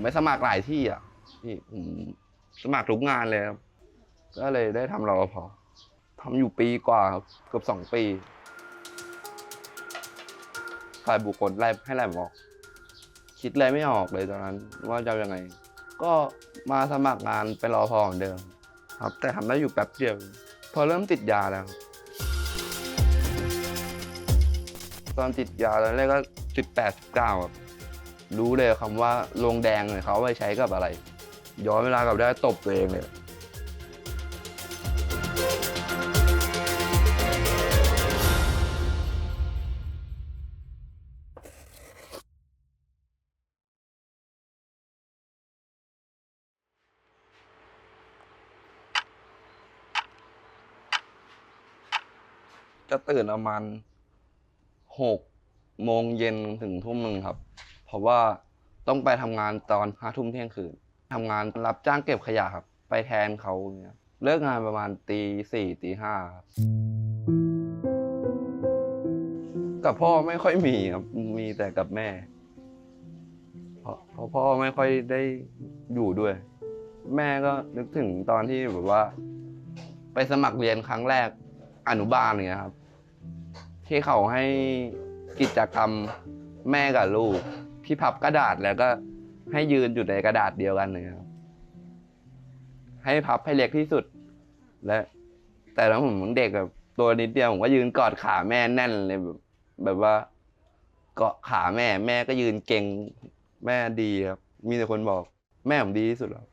ผมไปสมัครหลายที่อะพี่ผมสมัครทุกงานเลยครับ ก็เลยได้ทำรปภทำอยู่ปีกว่าครับเกือบสองปีฝ่ายบุคคลไล่ให้ไล่ผมอก คิดอะไรไม่ออกเลยตอนนั้น ว่าจะยังไง ก็มาสมัครงานเป็นรอพอเหมือนเดิม ครับ แต่ทำได้อยู่แป๊บเดียว พอเริ่มติดยาแล้ว ตอนติดยาตอนแรกก็สิบแปดสิบเก้าครับ รู้เลยคำว่าลงแดงเนี่ยเขาเอาไปใช้กับอะไร ย้อนเวลากลับได้ตบตัวเองเลยจะตื่นประมาณหกโมงเย็นถึงทุ่มหนึ่งครับ เพราะว่าต้องไปทำงานตอนห้าทุ่มเที่ยงคืนทำงานรับจ้างเก็บขยะครับ ไปแทนเขาเงี้ยเลิกงานประมาณตีสี่ตีห้าครับกับพ่อไม่ค่อยมีครับมีแต่กับแม่ เพราะเพราะพ่อไม่ค่อยได้อยู่ด้วย แม่ก็นึกถึงตอนที่แบบว่า ไปสมัครเรียนครั้งแรกอนุบาลเงี้ยครับ ที่เขาให้กิจกรรมแม่กับลูก ที่พับกระดาษแล้วก็ให้ยืนอยู่ในกระดาษเดียวกันเลยครับ ให้พับให้เล็กที่สุด และ แต่แล้วผมเด็กแบบตัวนิดเดียวผมก็ยืนกอดขาแม่แน่นเลยแบบแบบว่าเกาะขาแม่ แม่ก็ยืนเก่งแม่ดีครับ มีแต่คนบอกแม่ผมดีที่สุดแล้ว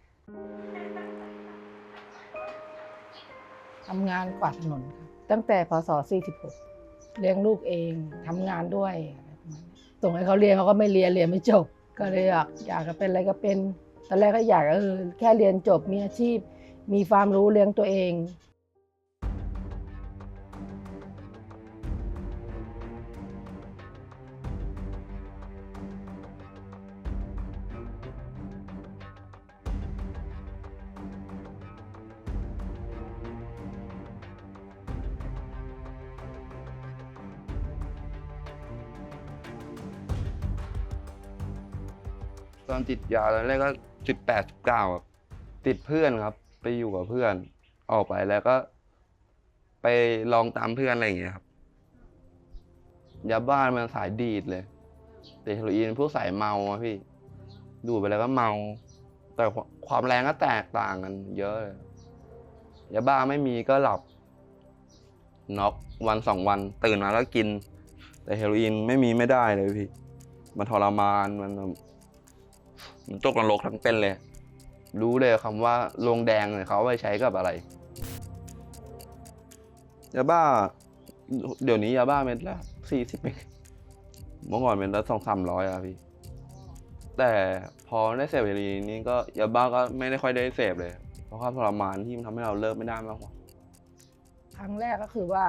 ทำงานกวาดถนนค่ะตั้งแต่พศ46เลี้ยงลูกเองทำงานด้วย ส่งให้เขาเรียนเขาก็ไม่เรียนเรียนไม่จบ ก็เลยอยากอยากจะเป็นอะไรก็เป็นตอนแรกก็อยากเออแค่เรียนจบมีอาชีพ มีความรู้เลี้ยงตัวเอง ตอนติดยาตอนแรกก็สิบแปดสิบเก้าติดเพื่อนครับ ไปอยู่กับเพื่อน ออกไปแล้วก็ ไปลองตามเพื่อนอะไรอย่างเงี้ยครับยาบ้านมันสายดีดเลย แต่เฮโรอีนพวกสายเมาอะพี่ ดูไปแล้วก็เมา แต่ความแรงก็แตกต่างกัน เยอะเลยยาบ้าไม่มีก็หลับน็อกวันสองวัน ตื่นมาแล้วกิน แต่เฮโรอีนไม่มีไม่ได้เลยพี่ มันทรมานมันแมันตกนรกทั้งเป็นเลย รู้เลยคำว่าลงแดงเนี่ยเขาเอาไปใช้กับอะไรยาบ้า เดี๋ยวนี้ยาบ้าเม็ดละสี่สิบเองเมื่อก่อนเม็ดละสองสามร้อยอะพี่ แต่พอได้เสพเฮโรอีนนี่ก็ยาบ้าก็ไม่ได้ค่อยได้เสพเลย เพราะความทรมานที่มันทำให้เราเลิกไม่ได้มากกว่าครั้งแรกก็คือว่า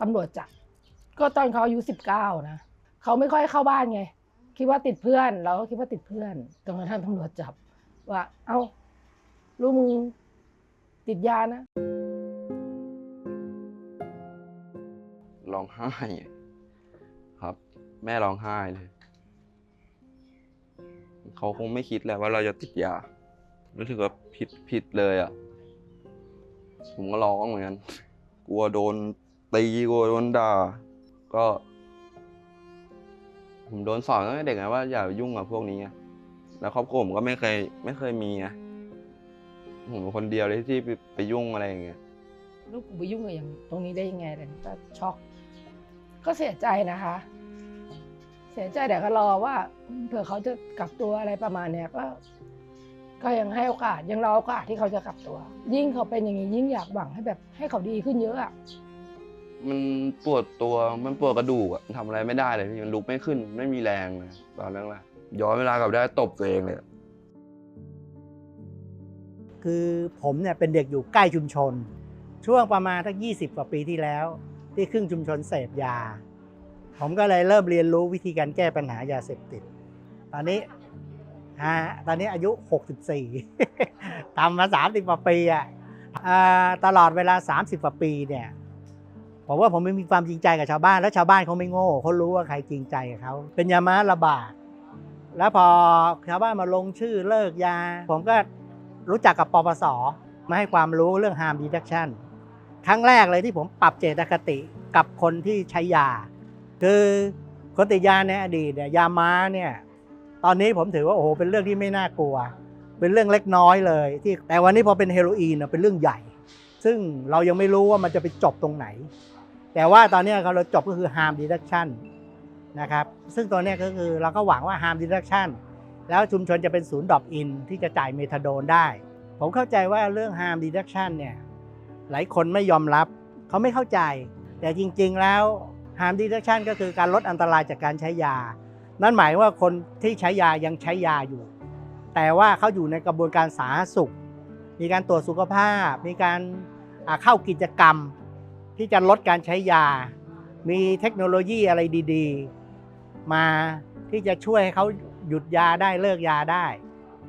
ตำรวจจับก็ตอนเขาอายุสิบเก้านะเขาไม่ค่อยเข้าบ้านไง คิดว่าติดเพื่อนเราก็คิดว่าติดเพื่อนจนกระทั่งตำรวจจับ ว่า เอ้าลูกมึงติดยานะร้องไห้ ครับ แม่ร้องไห้เลย เขาคงไม่คิดแหล้วว่าเราจะติดยา รู้สึกว่าผิดผิดเลยอะ ผมก็ร้องเหมือนกัน กลัวโดนตีกลัวโดนด่า ก็ ผมโดนสอนตั้งแต่เด็กไงว่าอย่ายุ่งกับพวกนี้แล้วครอบครัวผมก็ไม่เคย ไม่เคยมีไงผมเป็นคนเดียวเลยที่ไปไปยุ่งอะไรอย่างเงี้ยลูกกูไปยุ่งกับอย่างตรงนี้ได้ยังไงอะไรอย่ก็ช็อก ก็เสียใจนะคะ เสียใจแต่ก็รอว่าเผื่อเขาจะกลับตัวอะไรประมาณเนี้ยก็ ก็ยังให้โอกาสยังรอโอกาสที่เขาจะกลับตัว ยิ่งเขาเป็นอย่างนี้ยิ่งอยากหวังให้แบบให้เขาดีขึ้นเยอะอะ มันปวดตัวมันปวดกระดูกอะทำอะไรไม่ได้เลยพี่มันลุกไม่ขึ้นไม่มีแรงเลยตอนแรกๆย้อนเวลากลับได้ตบตัวเองเลย คือผมเนี่ยเป็นเด็กอยู่ใกล้ชุมชน ช่วงประมาณทัก20 กว่าปีที่แล้ว ที่ครึ่งชุมชนเสพยา ผมก็เลยเริ่มเรียนรู้วิธีการแก้ปัญหายาเสพติด ตอนนี้ฮะตอนนี้อายุ 64ทำมา 30กว่าปีอะอ่าตลอดเวลา 30กว่าปีเนี่ย ผมว่าผมไม่มีความจริงใจกับชาวบ้าน แล้วชาวบ้านเขาไม่โง่เขารู้ว่าใครจริงใจกับเขาเป็นยาม้าระบาดแล้วพอชาวบ้านมาลงชื่อเลิกยา ผมก็รู้จักกับปปสมาให้ความรู้เรื่อง harm reduction ครั้งแรกเลยที่ผมปรับเจตคติกับคนที่ใช้ยา คือคนติดยาในอดีตเนี่ยยาม้าเนี่ยตอนนี้ผมถือว่าโอ้โหเป็นเรื่องที่ไม่น่ากลัว เป็นเรื่องเล็กน้อยเลยที่แต่วันนี้พอเป็นเฮโรอีนเป็นเรื่องใหญ่ ซึ่งเรายังไม่รู้ว่ามันจะไปจบตรงไหน แต่ว่าตอนนี้เราจบก็คือ harm reduction นะครับ ซึ่งตัวนี้ก็คือเราก็หวังว่า harm reduction แล้วชุมชนจะเป็นศูนย์ดรอปอินที่จะจ่ายเมทาโดนได้ ผมเข้าใจว่าเรื่อง harm reduction เนี่ยหลายคนไม่ยอมรับ เขาไม่เข้าใจ แต่จริงๆแล้ว harm reduction ก็คือการลดอันตรายจากการใช้ยา นั่นหมายว่าคนที่ใช้ยายังใช้ยาอยู่ แต่ว่าเขาอยู่ในกระบวนการสาธารณสุข มีการตรวจสุขภาพ มีการเข้ากิจกรรม ที่จะลดการใช้ยา มีเทคโนโลยีอะไรดีๆ มาที่จะช่วยให้เขาหยุดยาได้เลิกยาได้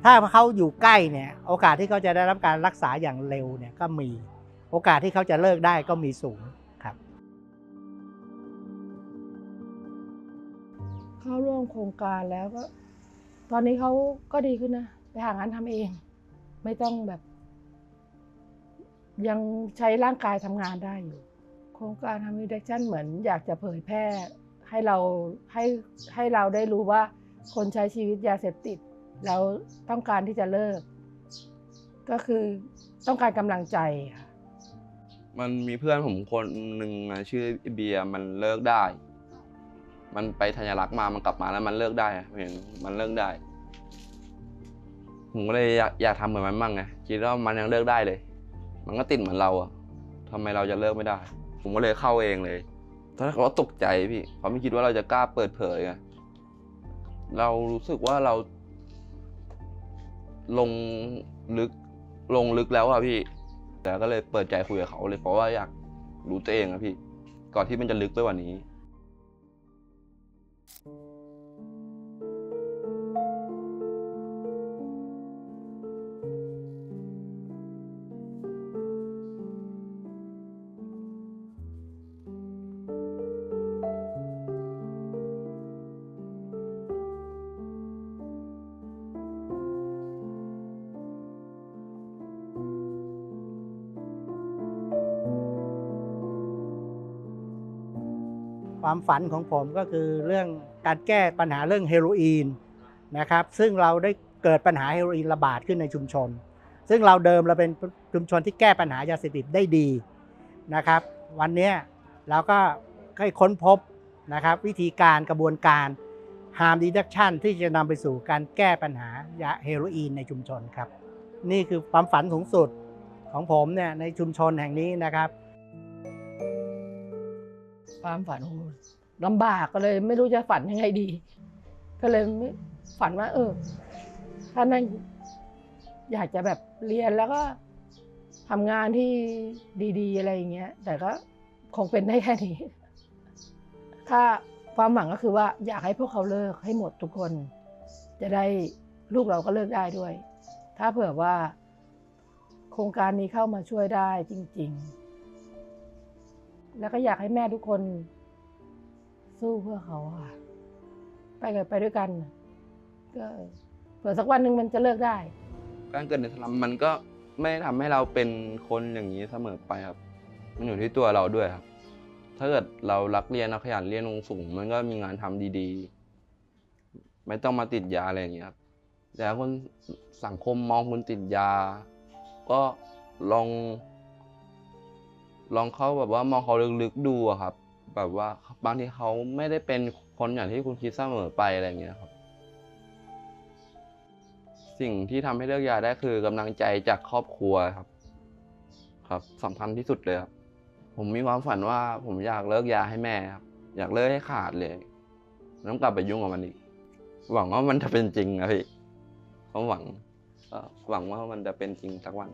ถ้าเขาอยู่ใกล้เนี่ยโอกาสที่เขาจะได้รับการรักษาอย่างเร็วเนี่ยก็มี โอกาสที่เขาจะเลิกได้ก็มีสูงครับ เข้าร่วมโครงการแล้วก็ ตอนนี้เขาก็ดีขึ้นนะ ไปหางานทำเอง ไม่ต้องแบบ ยังใช้ร่างกายทำงานได้อยู่ ครงการทำ reduction เหมือนอยากจะเผยแพร่ให้เราให้ให้เราได้รู้ว่าคนใช้ชีวิตยาเสพติด แล้วต้องการที่จะเลิก ก็คือต้องการกำลังใจค่ะมันมีเพื่อนผมคนหนึ่งนะชื่อเบียร์มันเลิกได้ มันไปธัญรักษ์มามันกลับมาแล้วมันเลิกได้เห็นมันเลิกได้ ผมก็เลยอยากอยากทำเหมือนมันมั่งไงคิดว่ามันยังเลิกได้เลย มันก็ติดเหมือนเราอะทำไมเราจะเลิกไม่ได้ ผมก็เลยเข้าเองเลยตอนแรกเขาก็ตกใจพี่เขาไม่คิดว่าเราจะกล้าเปิดเผยไงเรารู้สึกว่าเรา ลงลึกลงลึกแล้วอะพี่ แต่ก็เลยเปิดใจคุยกับเขาเลยเพราะว่าอยากรู้ตัวเองอะพี่ ก่อนที่มันจะลึกไปกว่านี้ ความฝันของผมก็คือเรื่องการแก้ปัญหาเรื่องเฮโรอีนนะครับ ซึ่งเราได้เกิดปัญหาเฮโรอีนระบาดขึ้นในชุมชน ซึ่งเราเดิมเราเป็นชุมชนที่แก้ปัญหายาเสพติดได้ดีนะครับ วันนี้เราก็ได้ค้นพบนะครับ วิธีการกระบวนการ harm reduction ที่จะนำไปสู่การแก้ปัญหายาเฮโรอีนในชุมชนครับ นี่คือความฝันสูงสุดของผมเนี่ยในชุมชนแห่งนี้นะครับ ความฝันโอ้ลำบากก็เลย ไม่รู้จะฝันยังไงดี ก็เลยไม่ฝันว่า เออ ถ้านั่นอยากจะแบบเรียนแล้วก็ทำงานที่ดี ๆ อะไรอย่างเงี้ย แต่ก็คงเป็นได้แค่นี้ ถ้าความหวังก็คือว่าอยากให้พวกเขาเลิกให้หมดทุกคน จะได้ลูกเราก็เลิกได้ด้วย ถ้าเผื่อว่า โครงการนี้เข้ามาช่วยได้จริง ๆ แล้วก็อยากให้แม่ทุกคน สู้เพื่อเขาค่ะ ไปกันไปด้วยกัน ก็เผื่อสักวันหนึ่งมันจะเลิกได้ การเกิดในสลัมมันก็ไม่ได้ทำให้เราเป็นคนอย่างนี้เสมอไปครับ มันอยู่ที่ตัวเราด้วยครับ ถ้าเกิดเรารักเรียนเราขยันเรียนสูง มันก็มีงานทำดีๆ ไม่ต้องมาติดยาอะไรอย่างเงี้ยครับ แต่คนสังคมมองคุณติดยา ก็ลอง ลองเข้าแบบว่ามองเขาลึกๆดูอะครับ แบบว่าบางทีเขาไม่ได้เป็นคนอย่างที่คุณคิดเสมอไปอะไรอย่างเงี้ยครับ สิ่งที่ทำให้เลิกยาได้คือกำลังใจจากครอบครัวครับ ครับสำคัญที่สุดเลยครับผมมีความฝันว่าผมอยากเลิกยาให้แม่ครับ อยากเลิกให้ขาดเลยไม่ต้องกลับไปยุ่งกับมันอีก หวังว่ามันจะเป็นจริงนะพี่ผมหวังหวังว่ามันจะเป็นจริงสักวัน